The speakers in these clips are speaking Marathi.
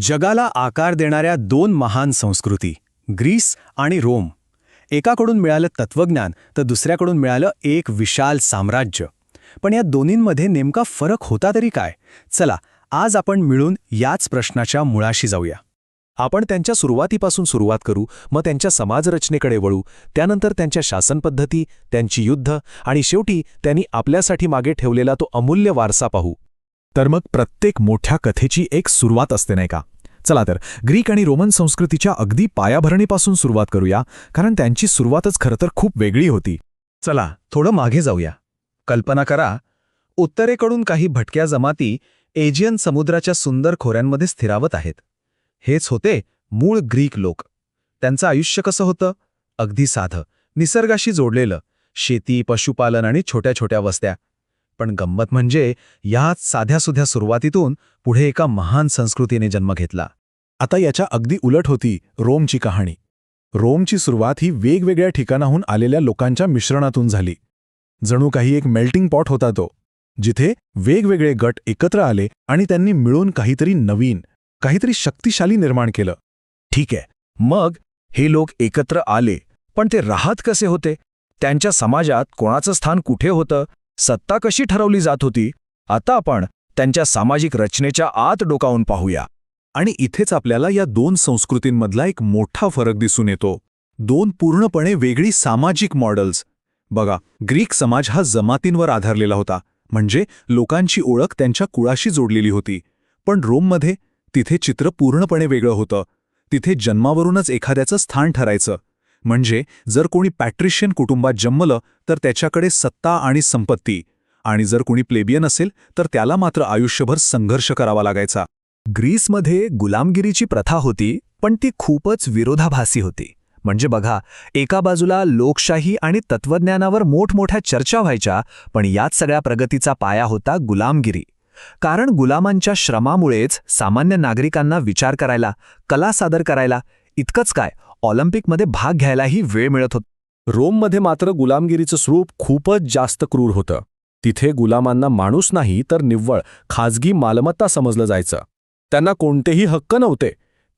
जगाला आकार देणाऱ्या दोन महान संस्कृती ग्रीस आणि रोम. एकाकडून मिळालं तत्वज्ञान तर दुसऱ्याकडून मिळालं एक विशाल साम्राज्य. पण या दोन्हींमध्ये नेमका फरक होता तरी काय? चला आज आपण मिळून याच प्रश्नाच्या मुळाशी जाऊया. आपण त्यांच्या सुरुवातीपासून सुरुवात करू मग त्यांच्या समाजरचनेकडे वळू त्यानंतर त्यांच्या शासनपद्धती त्यांची युद्ध आणि शेवटी त्यांनी आपल्यासाठी मागे ठेवलेला तो अमूल्य वारसा पाहू. तर मग प्रत्येक मोठ्या कथेची एक सुरुवात असते नाही का? चला तर ग्रीक आणि रोमन संस्कृतीच्या अगदी पायाभरणीपासून सुरुवात करूया कारण त्यांची सुरुवातच खरं तर खूप वेगळी होती. चला थोडं मागे जाऊया. कल्पना करा उत्तरेकडून काही भटक्या जमाती एजियन समुद्राच्या सुंदर खोऱ्यांमध्ये स्थिरावत आहेत. हेच होते मूळ ग्रीक लोक. त्यांचं आयुष्य कसं होतं? अगदी साधं निसर्गाशी जोडलेलं शेती पशुपालन आणि छोट्या छोट्या वस्त्या. पण गंमत म्हणजे याच साध्यासुध्या सुरुवातीतून पुढे एका महान संस्कृतीने जन्म घेतला. आता याच्या अगदी उलट होती रोमची कहाणी. रोमची सुरुवात ही वेगवेगळ्या ठिकाणाहून आलेल्या लोकांच्या मिश्रणातून झाली. जणू काही एक मेल्टिंग पॉट होता तो जिथे वेगवेगळे गट एकत्र आले आणि त्यांनी मिळून काहीतरी नवीन काहीतरी शक्तिशाली निर्माण केलं. ठीक आहे मग हे लोक एकत्र आले पण ते राहत कसे होते? त्यांच्या समाजात कोणाचं स्थान कुठे होतं? सत्ता कशी ठरवली जात होती आता आपण त्यांच्या सामाजिक रचनेच्या आत डोकावून पाहूया. आणि इथेच आपल्याला या दोन संस्कृतींमधला एक मोठा फरक दिसून येतो. दोन पूर्णपणे वेगळी सामाजिक मॉडेल्स बघा ग्रीक समाज हा जमातींवर आधारलेला होता म्हणजे लोकांची ओळख त्यांच्या कुळाशी जोडलेली होती. पण रोममध्ये तिथे चित्र पूर्णपणे वेगळं होतं. तिथे जन्मावरूनच एखाद्याचं स्थान ठरायचं. म्हणजे जर कोणी पॅट्रिशियन कुटुंबात जन्मलं तर त्याच्याकडे सत्ता आणि संपत्ती. आणि जर कोणी प्लेबियन असेल तर त्याला मात्र आयुष्यभर संघर्ष करावा लागायचा. ग्रीसमध्ये गुलामगिरीची प्रथा होती पण ती खूपच विरोधाभासी होती. म्हणजे बघा एका बाजूला लोकशाही आणि तत्वज्ञानावर मोठमोठ्या चर्चा व्हायच्या पण याच सगळ्या प्रगतीचा पाया होता गुलामगिरी. कारण गुलामांच्या श्रमामुळेच सामान्य नागरिकांना विचार करायला कला सादर करायला इतकंच काय ऑलिम्पिकमध्ये भाग घ्यायलाही वेळ मिळत होता. रोममध्ये मात्र गुलामगिरीचं स्वरूप खूपच जास्त क्रूर होतं. तिथे गुलामांना माणूस नाही तर निव्वळ खाजगी मालमत्ता समजलं जायचं. त्यांना कोणतेही हक्क नव्हते.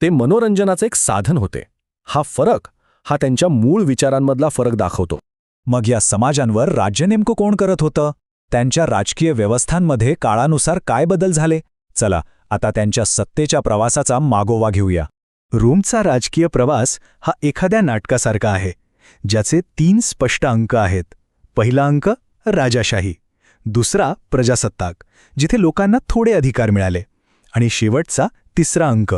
ते मनोरंजनाचे एक साधन होते. हा फरक हा त्यांच्या मूळ विचारांमधला फरक दाखवतो. मग या समाजांवर राज्य नेमकं कोण करत होतं? त्यांच्या राजकीय व्यवस्थांमध्ये काळानुसार काय बदल झाले? चला आता त्यांच्या सत्तेच्या प्रवासाचा मागोवा घेऊया. रोमचा राजकीय प्रवास हा एखाद्या नाटकासारखा आहे ज्याचे तीन स्पष्ट अंक आहेत. पहिला अंक राजाशाही. दुसरा प्रजासत्ताक जिथे लोकांना थोडे अधिकार मिळाले. आणि शेवटचा तिसरा अंक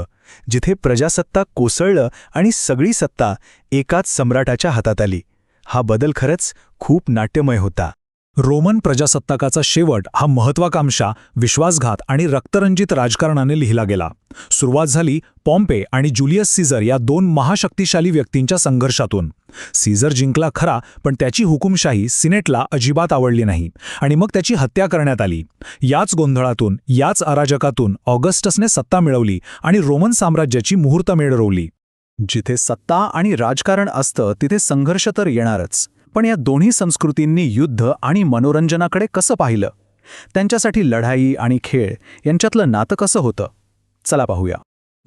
जिथे प्रजासत्ताक कोसळलं आणि सगळी सत्ता एकाच सम्राटाच्या हातात आली. हा बदल खरंच खूप नाट्यमय होता. रोमन प्रजासत्ताकाचा शेवट हा महत्वाकांक्षा विश्वासघात आणि रक्तरंजित राजकारणाने लिहिला गेला. सुरुवात झाली पॉम्पे आणि जुलियस सीझर या दोन महाशक्तिशाली व्यक्तींच्या संघर्षातून. सीझर जिंकला खरा पण त्याची हुकुमशाही सिनेटला अजिबात आवडली नाही आणि मग त्याची हत्या करण्यात आली. याच गोंधळातून याच अराजकातून ऑगस्टसने सत्ता मिळवली आणि रोमन साम्राज्याची मुहूर्तमेढ रोवली. जिथे सत्ता आणि राजकारण असतं तिथे संघर्ष तर येणारच. पण या दोन्ही संस्कृतींनी युद्ध आणि मनोरंजनाकडे कसं पाहिलं? त्यांच्यासाठी लढाई आणि खेळ यांच्यातलं नातं कसं होतं? चला पाहूया.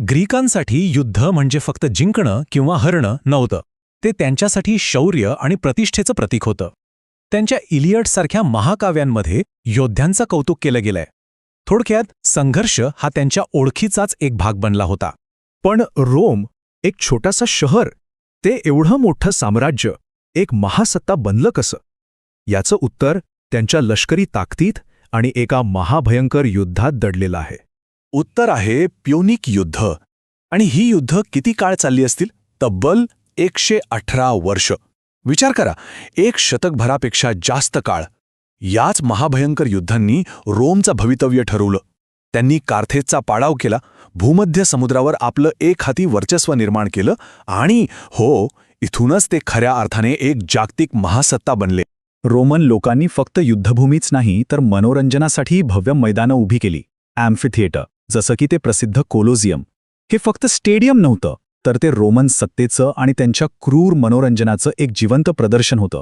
ग्रीकांसाठी युद्ध म्हणजे फक्त जिंकणं किंवा हरणं नव्हतं. ते त्यांच्यासाठी शौर्य आणि प्रतिष्ठेचं प्रतीक होतं. त्यांच्या इलियटसारख्या महाकाव्यांमध्ये योद्ध्यांचं कौतुक केलं गेलंय. थोडक्यात संघर्ष हा त्यांच्या ओळखीचाच एक भाग बनला होता. पण रोम एक छोटासा शहर ते एवढं मोठं साम्राज्य एक महासत्ता बनलं कसं? याचं उत्तर त्यांच्या लष्करी ताकदीत आणि एका महाभयंकर युद्धात दडलेलं आहे. उत्तर आहे प्योनिक युद्ध. आणि ही युद्ध किती काळ चालली असतील? तब्बल एकशे अठरा वर्ष. विचार करा एक शतकभरापेक्षा जास्त काळ. याच महाभयंकर युद्धांनी रोमचं भवितव्य ठरवलं. त्यांनी कार्थेजचा पाडाव केला भूमध्य समुद्रावर आपलं एक हाती वर्चस्व निर्माण केलं आणि हो इथूनच ते खऱ्या अर्थाने एक जागतिक महासत्ता बनले. रोमन लोकांनी फक्त युद्धभूमीच नाही तर मनोरंजनासाठीही भव्य मैदानं उभी केली. अॅम्फिथिएटर जसं की ते प्रसिद्ध कोलोझियम हे फक्त स्टेडियम नव्हतं तर ते रोमन सत्तेचं आणि त्यांच्या क्रूर मनोरंजनाचं एक जिवंत प्रदर्शन होतं.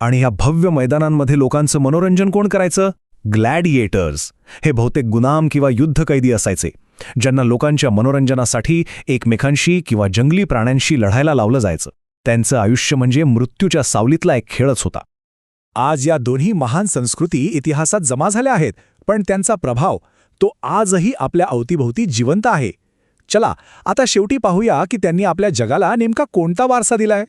आणि ह्या भव्य मैदानांमध्ये लोकांचं मनोरंजन कोण करायचं? ग्लॅडिएटर्स हे बहुतेक गुलाम किंवा युद्धकैदी असायचे ज्यांना लोकांच्या मनोरंजनासाठी एकमेकांशी किंवा जंगली प्राण्यांशी लढायला लावलं जायचं. त्यांचं आयुष्य म्हणजे मृत्यूच्या सावलीतला एक खेळच होता. आज या दोन्ही महान संस्कृती इतिहासात जमा झाल्या आहेत पण त्यांचा प्रभाव तो आजही आपल्या अवतीभोवती जिवंत आहे. चला आता शेवटी पाहूया की त्यांनी आपल्या जगाला नेमका कोणता वारसा दिलाय?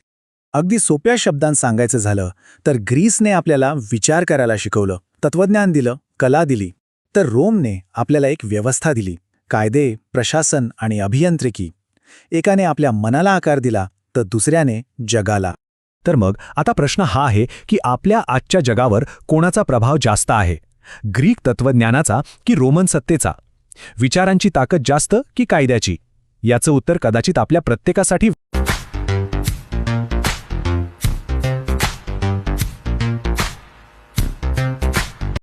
अगदी सोप्या शब्दांत सांगायचं झालं तर ग्रीसने आपल्याला विचार करायला शिकवलं तत्वज्ञान दिलं कला दिली तर रोमने आपल्याला एक व्यवस्था दिली कायदे प्रशासन आणि अभियांत्रिकी. एकाने आपल्या मनाला आकार दिला तर दुसऱ्याने जगाला. तर मग आता प्रश्न हा आहे की आपल्या आजच्या जगावर कोणाचा प्रभाव जास्त आहे? ग्रीक तत्वज्ञानाचा की रोमन सत्तेचा? विचारांची ताकद जास्त की कायद्याची? याचं उत्तर कदाचित आपल्या प्रत्येकासाठी